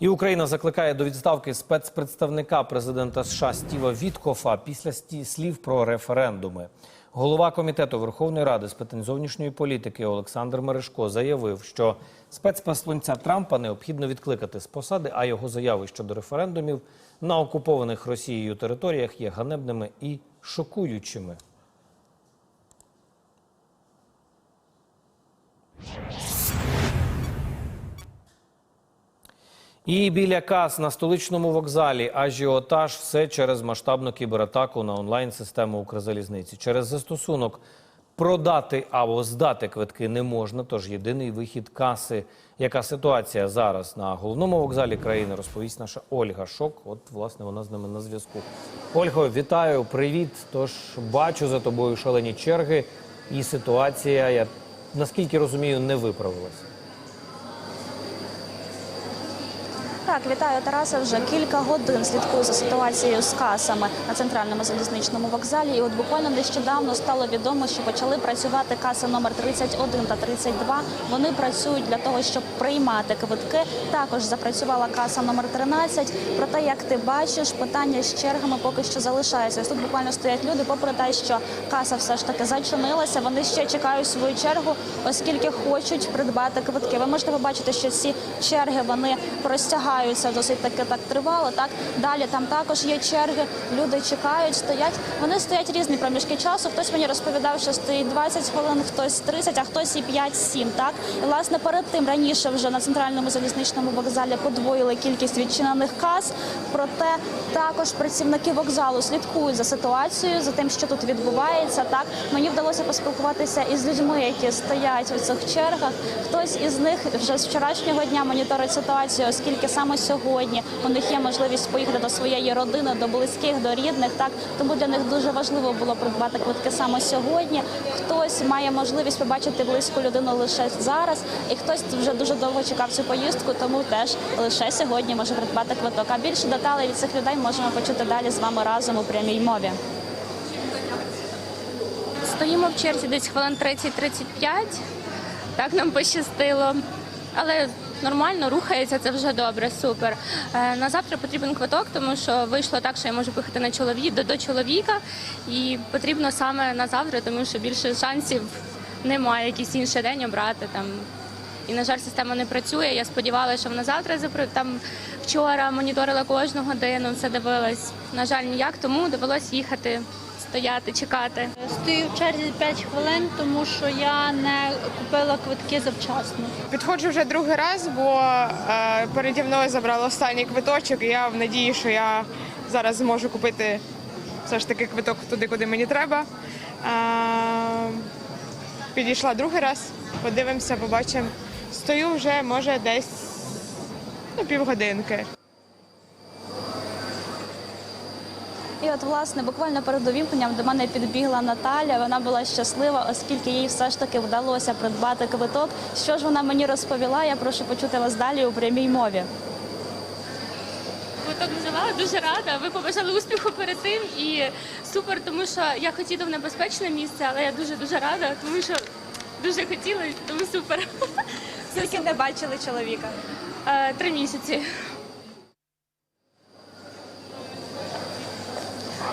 І Україна закликає до відставки спецпредставника президента США Стіва Віткофа після слів про референдуми. Голова комітету Верховної Ради з питань зовнішньої політики Олександр Мережко заявив, що спецпосланця Трампа необхідно відкликати з посади, а його заяви щодо референдумів на окупованих Росією територіях є ганебними і шокуючими. І біля кас на столичному вокзалі ажіотаж все через масштабну кібератаку на онлайн-систему Укрзалізниці. Через застосунок продати або здати квитки не можна, тож єдиний вихід каси. Яка ситуація зараз на головному вокзалі країни, розповість наша Ольга Шок. От, власне, вона з нами на зв'язку. Ольго, вітаю, привіт. Тож бачу за тобою шалені черги, і ситуація, я наскільки розумію, не виправилася. Так, вітаю Тараса. Вже кілька годин слідкую за ситуацією з касами на центральному залізничному вокзалі. І от буквально нещодавно стало відомо, що почали працювати каси номер 31 та 32. Вони працюють для того, щоб приймати квитки. Також запрацювала каса номер 13. Проте, як ти бачиш, питання з чергами поки що залишається. Ось тут буквально стоять люди, попри те, що каса все ж таки зачинилася. Вони ще чекають свою чергу, оскільки хочуть придбати квитки. Ви можете побачити, що ці черги вони простягаються досить таки так тривало. Так далі там також є черги. Люди чекають, стоять. Вони стоять різні проміжки часу. Хтось мені розповідав, що стоїть 20 хвилин, хтось 30, а хтось і 5-7. Так і власне перед тим раніше вже на центральному залізничному вокзалі подвоїли кількість відчинених кас. Проте також працівники вокзалу слідкують за ситуацією, за тим, що тут відбувається. Так мені вдалося поспілкуватися із людьми, які стоять у цих чергах. Хтось із них вже з вчорашнього дня моніторить ситуацію, оскільки саме сьогодні у них є можливість поїхати до своєї родини, до близьких, до рідних. Так тому для них дуже важливо було придбати квитки саме сьогодні. Хтось має можливість побачити близьку людину лише зараз, і хтось вже дуже довго чекав цю поїздку, тому теж лише сьогодні може придбати квиток. А більше деталей від цих людей можемо почути далі з вами разом у прямій мові. Стоїмо в черзі десь хвилин 30-35. Так нам пощастило. Але нормально рухається, це вже добре, супер. Е, На завтра потрібен квиток, тому що вийшло так, що я можу поїхати на чоловік до, до чоловіка, і потрібно саме на завтра, тому що більше шансів немає якийсь інший день обрати там. І, на жаль, система не працює. Я сподівалася, що вона завтра там вчора моніторила кожну годину, все дивилась. На жаль, ніяк, тому довелось їхати, стояти, чекати. Стою в черзі 5 хвилин, тому що я не купила квитки завчасно. Підходжу вже другий раз, бо е, переді мною забрали останній квиточок, і я в надії, що я зараз зможу купити все ж таки квиток туди, куди мені треба. Е, підійшла другий раз, подивимося, побачимо. Стою вже, може, десь ну, півгодинки. І от, власне, буквально перед увімкненням до мене підбігла Наталя. Вона була щаслива, оскільки їй все ж таки вдалося придбати квиток. Що ж вона мені розповіла? Я прошу почути вас далі у прямій мові. Квиток взяла, дуже рада. Ви побажали успіху перед тим і супер, тому що я хотіла в небезпечне місце, але я дуже дуже рада, тому що дуже хотіла, тому супер. Скільки не бачили чоловіка? Е, Три місяці.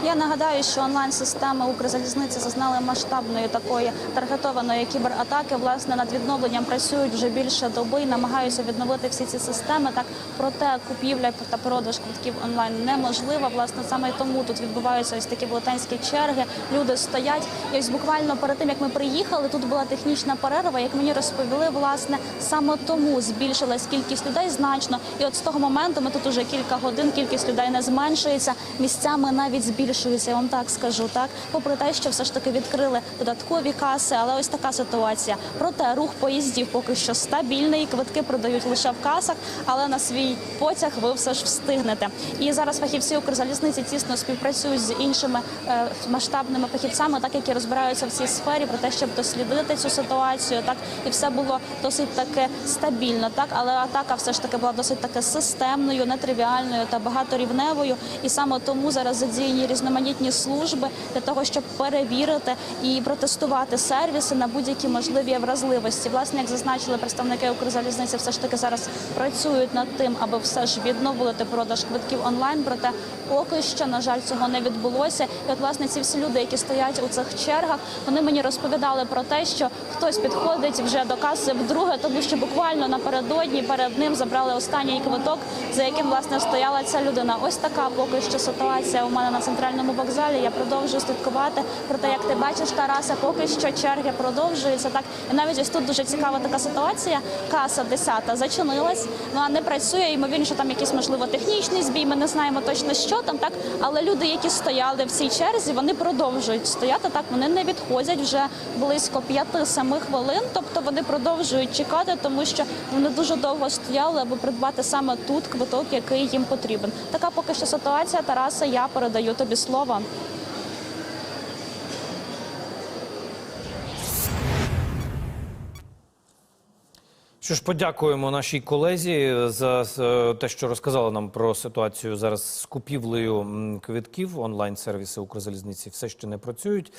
Я нагадаю, що онлайн-системи Укрзалізниці зазнали масштабної такої таргетованої кібератаки. Власне над відновленням працюють вже більше доби і намагаються відновити всі ці системи. Так проте купівля та продаж квитків онлайн неможлива. Власне, саме тому тут відбуваються ось такі велетенські черги. Люди стоять. І ось буквально перед тим як ми приїхали, тут була технічна перерва. Як мені розповіли, власне саме тому збільшилась кількість людей значно. І от з того моменту ми тут уже кілька годин, кількість людей не зменшується. Місцями навіть збільшується. Я вам так скажу. Так, попри те, що все ж таки відкрили додаткові каси, але ось така ситуація. Проте рух поїздів поки що стабільний. Квитки продають лише в касах, але на свій потяг ви все ж встигнете. І зараз фахівці Укрзалізниці тісно співпрацюють з іншими е, масштабними фахівцями, так які розбираються в цій сфері, про те, щоб дослідити цю ситуацію. Так і все було досить таки стабільно. Так, але атака все ж таки була досить таки системною, нетривіальною та багаторівневою. І саме тому зараз задіяні різноманітні служби для того, щоб перевірити і протестувати сервіси на будь-які можливі вразливості. Власне, як зазначили представники Укрзалізниці, все ж таки зараз працюють над тим, аби все ж відновити продаж квитків онлайн. Проте поки що, на жаль, цього не відбулося. І от власне ці всі люди, які стоять у цих чергах, вони мені розповідали про те, що хтось підходить вже до каси вдруге, тому що буквально напередодні перед ним забрали останній квиток, за яким власне стояла ця людина. Ось така поки що ситуація у мене на центральному вокзалі. Я продовжую слідкувати. Проте, як ти бачиш, Тараса, поки що черги продовжуються. Так і навіть ось тут дуже цікава така ситуація. Каса 10 зачинилась, вона не працює. Ймовірно, що там якийсь можливо технічний збій. Ми не знаємо точно, що там так. Але люди, які стояли в цій черзі, вони продовжують стояти. Так вони не відходять вже близько 5-7 хвилин. Тобто вони продовжують чекати, тому що вони дуже довго стояли, аби придбати саме тут квиток, який їм потрібен. Така поки що ситуація. Тараса, я передаю тобі слово. Що ж, подякуємо нашій колезі за е, те, що розказала нам про ситуацію зараз з купівлею квитків. Онлайн-сервіси Укрзалізниці все ще не працюють.